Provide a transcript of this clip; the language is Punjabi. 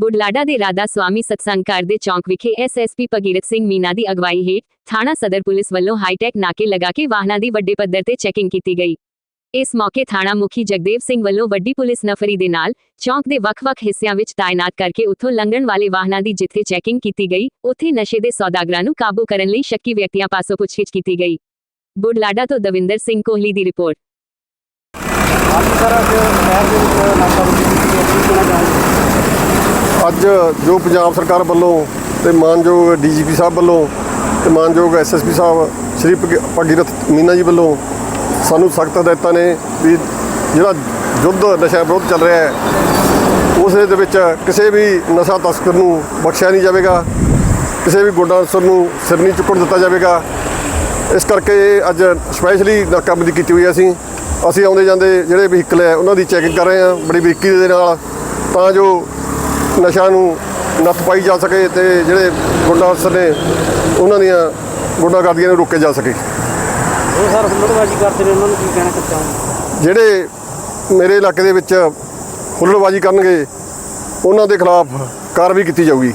ਬੁਢਲਾਡਾ ਦੇ ਰਾਧਾ ਸਵਾਮੀ ਸਤਸੰਗ ਘਰ ਦੇ ਚੌਂਕ ਵਿਖੇ ਐਸਐਸਪੀ ਭਗੀਰਥ ਸਿੰਘ ਮੀਨਾ ਦੀ ਅਗਵਾਈ ਹੇਠ ਥਾਣਾ ਸਦਰ ਪੁਲਿਸ ਵੱਲੋਂ ਹਾਈਟੈਕ ਨਾਕੇ ਲਗਾ ਕੇ ਵਾਹਨਾਂ ਦੀ ਵੱਡੇ ਪੱਧਰ ਤੇ ਚੈਕਿੰਗ ਕੀਤੀ ਗਈ। ਇਸ ਮੌਕੇ ਥਾਣਾ ਮੁਖੀ ਜਗਦੇਵ ਸਿੰਘ ਵੱਲੋਂ ਵੱਡੀ ਪੁਲਿਸ ਨਫਰੀ ਦੇ ਨਾਲ ਚੌਂਕ ਦੇ ਵੱਖ-ਵੱਖ ਹਿੱਸਿਆਂ ਵਿੱਚ ਤਾਇਨਾਤ ਕਰਕੇ ਉੱਥੋਂ ਲੰਘਣ ਵਾਲੇ ਵਾਹਨਾਂ ਦੀ ਜਿੱਥੇ ਚੈਕਿੰਗ ਕੀਤੀ ਗਈ, ਉੱਥੇ ਨਸ਼ੇ ਦੇ ਸੌਦਾਗਰਾਂ ਨੂੰ ਕਾਬੂ ਕਰਨ ਲਈ ਸ਼ੱਕੀ ਵਿਅਕਤੀਆਂ ਪਾਸੋਂ ਪੁੱਛਗਿੱਛ ਕੀਤੀ ਗਈ। ਬੁਢਲਾਡਾ ਤੋਂ ਦਵਿੰਦਰ ਸਿੰਘ ਕੋਹਲੀ ਦੀ ਰਿਪੋਰਟ ਅੱਜ ਸਰ ਅੱਜ ਸ਼ਹਿਰ ਦੇ ਵਿੱਚ ਨਾਕਾਬੰਦੀ ਕੀਤੀ ਹੈ ਕੀ ਕਹਿਣਾ ਚਾਹੁੰਦੇ ਅੱਜ ਜੋ ਪੰਜਾਬ ਸਰਕਾਰ ਵੱਲੋਂ ਤੇ ਮਾਨਯੋਗ ਡੀਜੀਪੀ ਸਾਹਿਬ ਵੱਲੋਂ ਤੇ ਮਾਨਯੋਗ ਐਸਐਸਪੀ ਸਾਹਿਬ, ਸ਼੍ਰੀ ਭਗ- ਭਗੀਰਥ ਮੀਨਾ ਜੀ ਵੱਲੋਂ ਸਾਨੂੰ ਸਖਤ ਹਦਾਇਤਾਂ ਨੇ ਵੀ ਜਿਹੜਾ ਯੁੱਧ ਨਸ਼ਾ ਵਿਰੋਧ ਚੱਲ ਰਿਹਾ ਹੈ ਉਸ ਦੇ ਵਿੱਚ ਕਿਸੇ ਵੀ ਨਸ਼ਾ ਤਸਕਰ ਨੂੰ ਬਖਸ਼ਿਆ ਨਹੀਂ ਜਾਵੇਗਾ, ਕਿਸੇ ਵੀ ਗੁੰਡਾ ਅਨਸਰ ਨੂੰ ਸਿਰ ਨਹੀਂ ਚੁੱਕਣ ਦਿੱਤਾ ਜਾਵੇਗਾ। ਇਸ ਕਰਕੇ ਅੱਜ ਸਪੈਸ਼ਲੀ ਨਾਕਾਬੰਦੀ ਕੀਤੀ ਹੋਈ ਅਸੀਂ। ਅਸੀਂ ਆਉਂਦੇ ਜਾਂਦੇ ਜਿਹੜੇ ਵਹੀਕਲ ਹੈ, ਉਹਨਾਂ ਦੀ ਚੈਕਿੰਗ ਕਰ ਰਹੇ ਹਾਂ, ਬੜੀ ਬਰੀਕੀ ਦੇ ਨਾਲ। ਤਾਂ ਜੋ ਨਸ਼ਾ ਨੂੰ ਨੱਥ ਪਾਈ ਜਾ ਸਕੇ ਤੇ ਜਿਹੜੇ ਗੁੰਡਾ ਅਨਸਰ ਨੇ ਉਹਨਾਂ ਦੀਆਂ ਗੁੰਡਾਗਰਦੀਆਂ ਨੂੰ ਰੋਕਿਆ ਜਾ ਸਕੇ। ਉਹ ਸਰ ਹੁਲੜਬਾਜ਼ੀ ਕਰਦੇ ਨੇ ਉਹਨਾਂ ਨੂੰ ਕੀ ਕਹਿਣਾ ਚਾਹੁੰਦੇ ਜਿਹੜੇ ਮੇਰੇ ਇਲਾਕੇ ਦੇ ਵਿੱਚ ਹੁੱਲੜਬਾਜ਼ੀ ਕਰਨਗੇ ਉਹਨਾਂ ਦੇ ਖਿਲਾਫ ਕਾਰਵਾਈ ਕੀਤੀ ਜਾਊਗੀ।